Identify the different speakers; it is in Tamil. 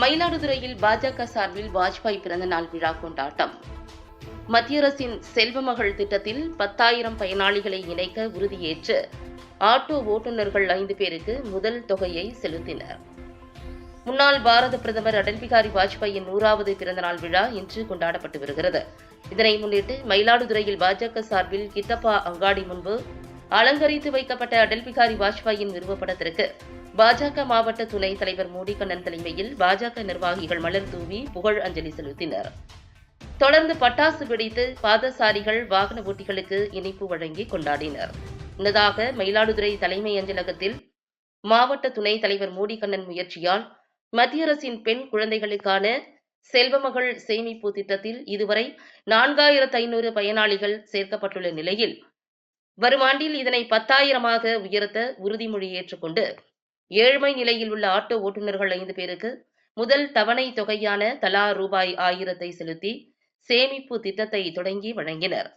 Speaker 1: மயிலாடுதுறையில் பாஜக சார்பில் வாஜ்பாய் பிறந்த நாள் விழா கொண்டாட்டம். மத்திய அரசின் செல்வமகள் திட்டத்தில் பத்தாயிரம் பயனாளிகளை இணைக்க உறுதியேற்று ஆட்டோ ஓட்டுநர்கள் ஐந்து பேருக்கு முதல் தொகையை செலுத்தினர். முன்னாள் பாரத பிரதமர் அடல் பிகாரி வாஜ்பாயின் நூறாவது பிறந்தநாள் விழா இன்று கொண்டாடப்பட்டு வருகிறது. இதனை முன்னிட்டு மயிலாடுதுறையில் பாஜக சார்பில் கித்தப்பா அங்காடி முன்பு அலங்கரித்து வைக்கப்பட்ட அடல் பிகாரி வாஜ்பாயின் நிறுவப்படத்திற்கு பாஜக மாவட்ட துணைத் தலைவர் மோடிகண்ணன் தலைமையில் பாஜக நிர்வாகிகள் மலர் தூவி புகழ் அஞ்சலி செலுத்தினர். தொடர்ந்து பட்டாசு வெடித்து பாதசாரிகள் வாகன ஓட்டிகளுக்கு இனிப்பு வழங்கி கொண்டாடினர். முன்னதாக மயிலாடுதுறை தலைமை அஞ்சலகத்தில் மாவட்ட துணைத் தலைவர் மோடிகண்ணன் முயற்சியால் மத்திய அரசின் பெண் குழந்தைகளுக்கான செல்வமகள் சேமிப்பு திட்டத்தில் இதுவரை நான்காயிரத்து ஐநூறு பயனாளிகள் சேர்க்கப்பட்டுள்ள நிலையில் வரும் ஆண்டில் இதனை பத்தாயிரமாக உயர்த்த உறுதிமொழி ஏற்றுக்கொண்டு ஏழ்மை நிலையில் உள்ள ஆட்டோ ஓட்டுநர்கள் ஐந்து பேருக்கு முதல் தவணை தொகையான தலா ரூபாய் ஆயிரத்தை செலுத்தி சேமிப்பு திட்டத்தை தொடங்கி வழங்கினர்.